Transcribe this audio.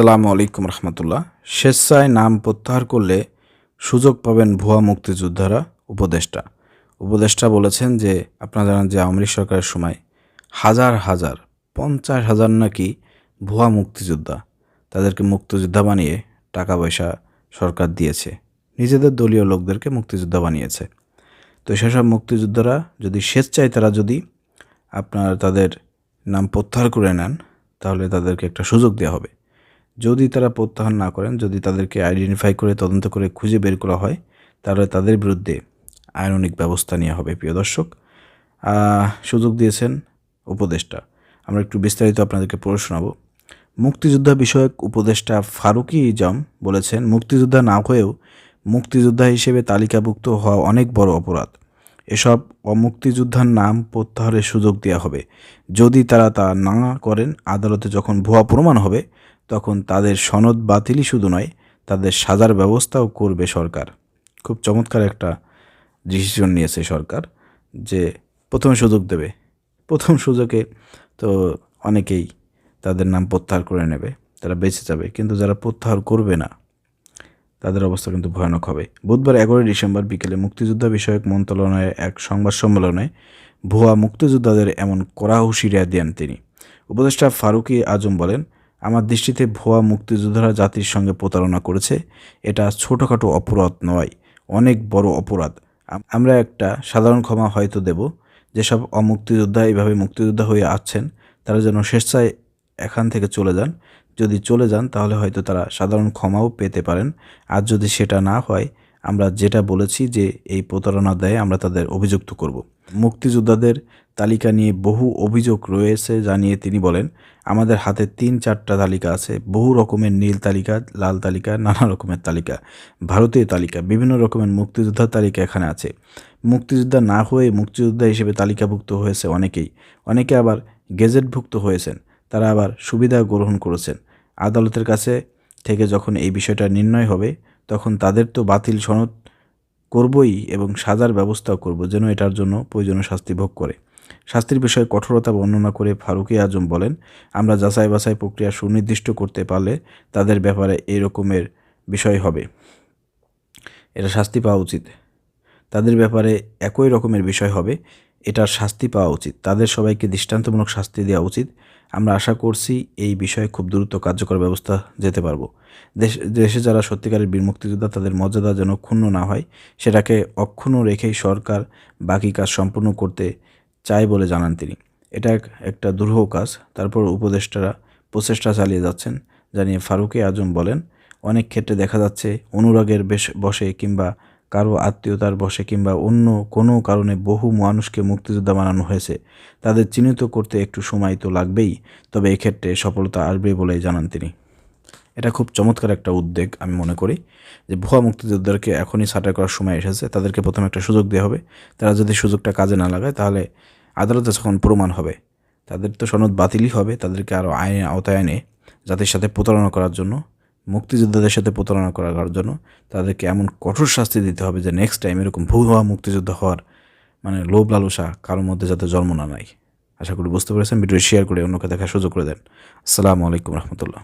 আসসালামু আলাইকুম রহমতুল্লাহ। স্বেচ্ছায় নাম প্রত্যাহার করলে সুযোগ পাবেন ভুয়া মুক্তিযোদ্ধারা উপদেষ্টা। উপদেষ্টা বলেছেন যে, আপনারা জানেন যে আওয়ামী লীগ সরকারের সময় হাজার হাজার, পঞ্চাশ হাজার নাকি ভুয়া মুক্তিযোদ্ধা তাদেরকে মুক্তিযোদ্ধা বানিয়ে টাকা পয়সা সরকার দিয়েছে। নিজেদের দলীয় লোকদেরকে মুক্তিযোদ্ধা বানিয়েছে। তো সেসব মুক্তিযোদ্ধারা যদি স্বেচ্ছায় তারা যদি আপনার তাদের নাম প্রত্যাহার করে নেন, তাহলে তাদেরকে একটা সুযোগ দেওয়া হবে। যদি তারা প্রত্যাহার না করেন, যদি তাদেরকে আইডেন্টিফাই করে, তদন্ত করে খুঁজে বের করা হয়, তাহলে তাদের বিরুদ্ধে আইননিক ব্যবস্থা নেওয়া হবে, প্রিয় দর্শক। সুযোগ দিয়েছেন উপদেষ্টা। আমরা একটু বিস্তারিত আপনাদেরকে পড়ে শোনাবো। মুক্তিযোদ্ধা বিষয়ক উপদেষ্টা ফারুকি ইজাম বলেছেন, মুক্তিযোদ্ধা না হয়েও মুক্তিযোদ্ধা হিসেবে তালিকাভুক্ত হওয়া অনেক বড় অপরাধ। এসব অমুক্তিযোদ্ধার নাম প্রত্যাহারের সুযোগ দেওয়া হবে। যদি তারা তা না করেন, আদালতে যখন ভুয়া প্রমাণ হবে তখন তাদের সনদ বাতিলই শুধু নয়, তাদের সাজার ব্যবস্থাও করবে সরকার। খুব চমৎকার একটা ডিসিশন নিয়েছে সরকার যে প্রথম সুযোগ দেবে। প্রথম সুযোগে তো অনেকেই তাদের নাম প্রত্যাহার করে নেবে, তারা বেঁচে যাবে। কিন্তু যারা প্রত্যাহার করবে না, তাদের অবস্থা কিন্তু ভয়ানক হবে। বুধবার এগারোই ডিসেম্বর বিকেলে মুক্তিযোদ্ধা বিষয়ক মন্ত্রণালয়ের এক সংবাদ সম্মেলনে ভুয়া মুক্তিযোদ্ধাদের এমন কড়া হুঁশিয়ারি দেন তিনি। উপদেষ্টা ফারুকি আজম বলেন আমার দৃষ্টিতে ভুয়া মুক্তিযোদ্ধারা জাতির সঙ্গে প্রতারণা করেছে। এটা ছোটোখাটো অপরাধ নয়, অনেক বড় অপরাধ। আমরা একটা সাধারণ ক্ষমা হয়তো দেব। যেসব অমুক্তিযোদ্ধা এইভাবে মুক্তিযোদ্ধা হয়ে আছেন, তারা যেন স্বেচ্ছায় এখান থেকে চলে যান। যদি চলে যান, তাহলে হয়তো তারা সাধারণ ক্ষমাও পেতে পারেন। আর যদি সেটা না হয় আমরা যেটা বলেছি যে এই প্রতারণা দেয় আমরা তাদের অভিযুক্ত করব। মুক্তিযোদ্ধাদের তালিকা নিয়ে বহু অভিযোগ রয়েছে জানিয়ে তিনি বলেন, আমাদের হাতে তিন চারটা তালিকা আছে, বহু রকমের নীল তালিকা, লাল তালিকা, নানা রকমের তালিকা, ভারতীয় তালিকা, বিভিন্ন রকমের মুক্তিযোদ্ধার তালিকা এখানে আছে। মুক্তিযোদ্ধা না হয়ে মুক্তিযোদ্ধা হিসেবে তালিকাভুক্ত হয়েছে অনেকেই। অনেকে আবার গেজেটভুক্ত হয়েছেন, তারা আবার সুবিধা গ্রহণ করেছেন। আদালতের কাছে থেকে যখন এই বিষয়টা নির্ণয় হবে তখন তাদের তো বাতিল সনদ করবই এবং সাজার ব্যবস্থাও করব, যেন এটার জন্য প্রয়োজনীয় শাস্তি ভোগ করে। শাস্তির বিষয়ে কঠোরতা বর্ণনা করে ফারুকি আজম বলেন, আমরা যাচাই বাছাই প্রক্রিয়া সুনির্দিষ্ট করতে পারলে তাদের ব্যাপারে এই রকমের বিষয় হবে। এটা শাস্তি পাওয়া উচিত। তাদের ব্যাপারে একই রকমের বিষয় হবে। এটার শাস্তি পাওয়া উচিত। তাদের সবাইকে দৃষ্টান্তমূলক শাস্তি দেওয়া উচিত। আমরা আশা করছি এই বিষয়ে খুব দ্রুত কার্যকর ব্যবস্থা যেতে পারব। দেশ, দেশে যারা সত্যিকারের বীর মুক্তিযোদ্ধা, তাদের মর্যাদা যেন ক্ষুণ্ণ না হয়, সেটাকে অক্ষুণ্ণ রেখেই সরকার বাকি কাজ সম্পূর্ণ করতে চায় বলে জানান তিনি। এটা এক- একটা দুরূহ কাজ। তারপর উপদেষ্টারা প্রচেষ্টা চালিয়ে যাচ্ছেন, জানিয়ে ফারুকে আজম বলেন, অনেক ক্ষেত্রে দেখা যাচ্ছে অনুরাগের বেশ বসে কিংবা কারও আত্মীয়তার বসে কিংবা অন্য কোনো কারণে বহু মানুষকে মুক্তিযোদ্ধা বানানো হয়েছে, তাদের চিহ্নিত করতে একটু সময় তো লাগবেই, তবে এক্ষেত্রে সফলতা আসবে বলেই জানান তিনি। এটা খুব চমৎকার একটা উদ্যোগ আমি মনে করি যে ভুয়া মুক্তিযোদ্ধাদেরকে এখনই ছাঁটাই করার সময় এসেছে, তাদেরকে প্রথমে একটা সুযোগ দেওয়া হবে। তারা যদি সুযোগটা কাজে না লাগায়, তাহলে আদালতে যখন প্রমাণ হবে। তাদের তো সনদ বাতিলই হবে, তাদেরকে আরও আইনে আওতায় এনে জাতির সাথে প্রতারণা করার জন্য। মুক্তিযোদ্ধাদের সাথে প্রতারণা করার জন্য তাদেরকে এমন কঠোর শাস্তি দিতে হবে যে নেক্সট টাইম এরকম ভুল হওয়া মুক্তিযোদ্ধা হওয়ার মানে লোভ লালসা কারোর মধ্যে যাতে জন্ম না নেয়। আশা করি বুঝতে পেরেছেন ভিডিও শেয়ার করে অন্যকে দেখার সুযোগ করে দেন। আসসালামু আলাইকুম রহমতুল্লাহ।